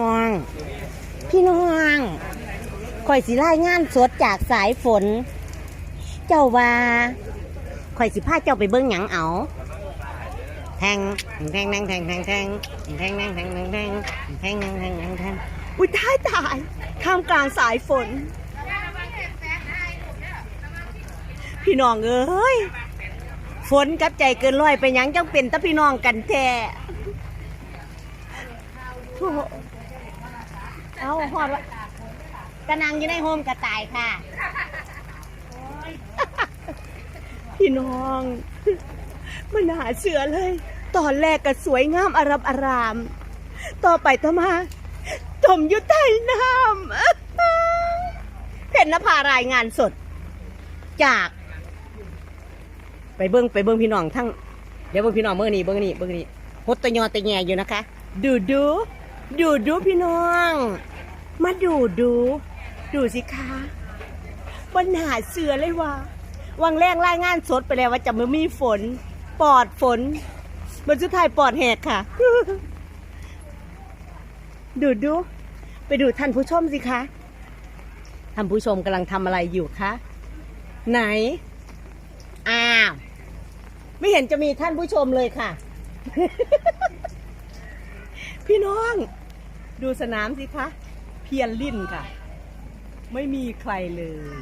น้อง พี่น้องข่อยสิรายงานสดจากสายฝน เจ้าว่าข่อยสิพาเจ้าไปเบิ่งหยังเอาแทงแทงแทงแทงแทงแทงแทงแทงแทงแทงแทงแทงแทงแทงแทงแทงอุ้ยตายตายท่ามกลางสายฝน พี่น้องเอ้ยฝนกับใจเกินร้อยไปหยังจังเป็นตะพี่น้องกันแท้โถ่ เอาหอดวะกระนังอยู่ในโฮมกระต่ายค่ะ พี่น้อง มันหาเสือเลย ตอนแรกก็สวยงามอารับอาราม ต่อไปต่อมาจมอยุใต้น้ำเป็นนภารายงานสด จาก ไปเบิ้งไปเบิ้งพี่น้องทั้งเดี๋ยวเบิ้งพี่น้องเบิ้งนี่เบิ้งนี่เบิ้งนี่ฮดตะยอตะแยอยู่นะคะ ดูดูดูดูพี่น้อง มาดูดู ดูสิคะปัญหาเสือเลยว่ะวังแรกรายงานสดไปแล้วว่าจะไม่มีฝน ปอดฝนบนสุดท้ายปอดแหกค่ะ ดูดู ไปดูท่านผู้ชมสิคะท่านผู้ชมกำลังทำอะไรอยู่คะ ไหน อ้าว ไม่เห็นจะมีท่านผู้ชมเลยค่ะ พี่น้อง ดูสนามสิคะ พียนลิ่นค่ะ ไม่มีใครเลย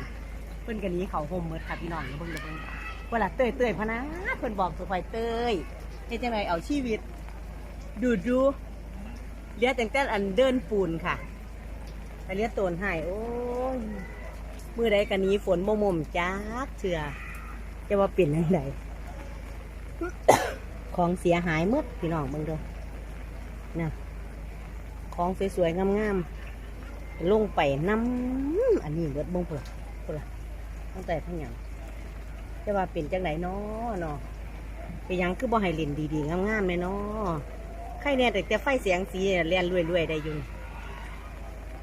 เพิ่นกันนี้เขาโฮมเมิดค่ะพี่น้องเบิ่งเดี๋ยวเบิ่งเวลาเตยเตยพนะเพิ่นบอกสุไปเตยเฮ็ดจังไงเอาชีวิต ดูดูเลี้ยแต่งแต่อันเดินปูนค่ะไปเลี้ยตนให้โอ้ยมือใดกันนี้ฝนบ่มมจักเถื่อจะว่าเป็นยังไงของเสียหายหมดพี่น้องเบิ่งดูนะของสวยๆงามๆ ลงไปน้ำอันนี้เบิดบงพุ่นล่ะพุ่นล่ะตั้งแต่ทั้งหยังจะว่าเป็นจังไหนเนาะเนาะไปยังคือบ่ให้เล่นดีๆงามๆเลยเนาะใครเนี่ยแต่แต่ไฟเสียงสีเนี่ยเลียนรวยๆได้อยู่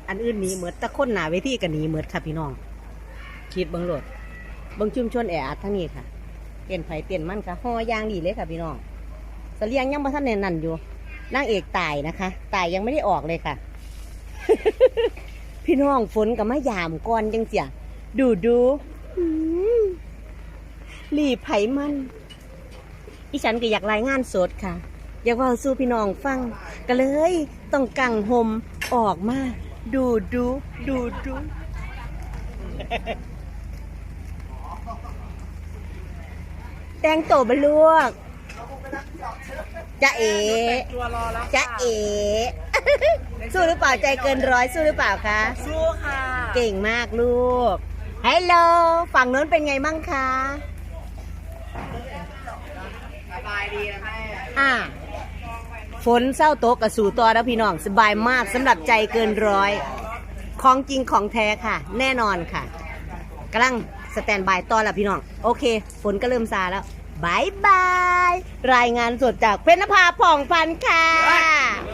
อันอื่นหนีเหมือดตะคนหนาเวทีกันหนีเหมือดค่ะพี่น้อง คิดบิ่งโหลดบิ่งชุมชนแออัดทั้งนี้ค่ะเปลี่ยนไผเปลี่ยนมันค่ะห่อยางดีเลยค่ะพี่น้องเสลียงยังบ่ทันแน่นนั่นอยู่นางเอกตายนะคะ ตายยังไม่ได้ออกเลยค่ะ พี่น้องฝนกับมายามก่อนจังเสียดูดูอืมหลีไผมันอีฉันก็อยากรายงานสดค่ะ อยากเว่าสู้พี่น้องฟังก็เลย ต้องกังหมออกมา ดูดูดูดูแต่งตัวบลวกจะเอจะเอ สู้หรือเปล่าใจเกินร้อยสู้หรือเปล่าคะ สู้ค่ะ เก่งมากลูกฮัลโหลฝั่งโน้นเป็นไงบ้างคะสบายดีนะแม่อ่าฝนเศร้าโต๊ะกับสู่ตัวแล้วพี่น้องสบายมากสำหรับใจเกินร้อย ของจริงของแท้ค่ะ แน่นอนค่ะกำลังสแตนบายต่อแล้วพี่น้อง โอเค ฝนก็เริ่มซาแล้วบายบาย รายงานสดจากเพชรนภาผ่องพันธ์ค่ะ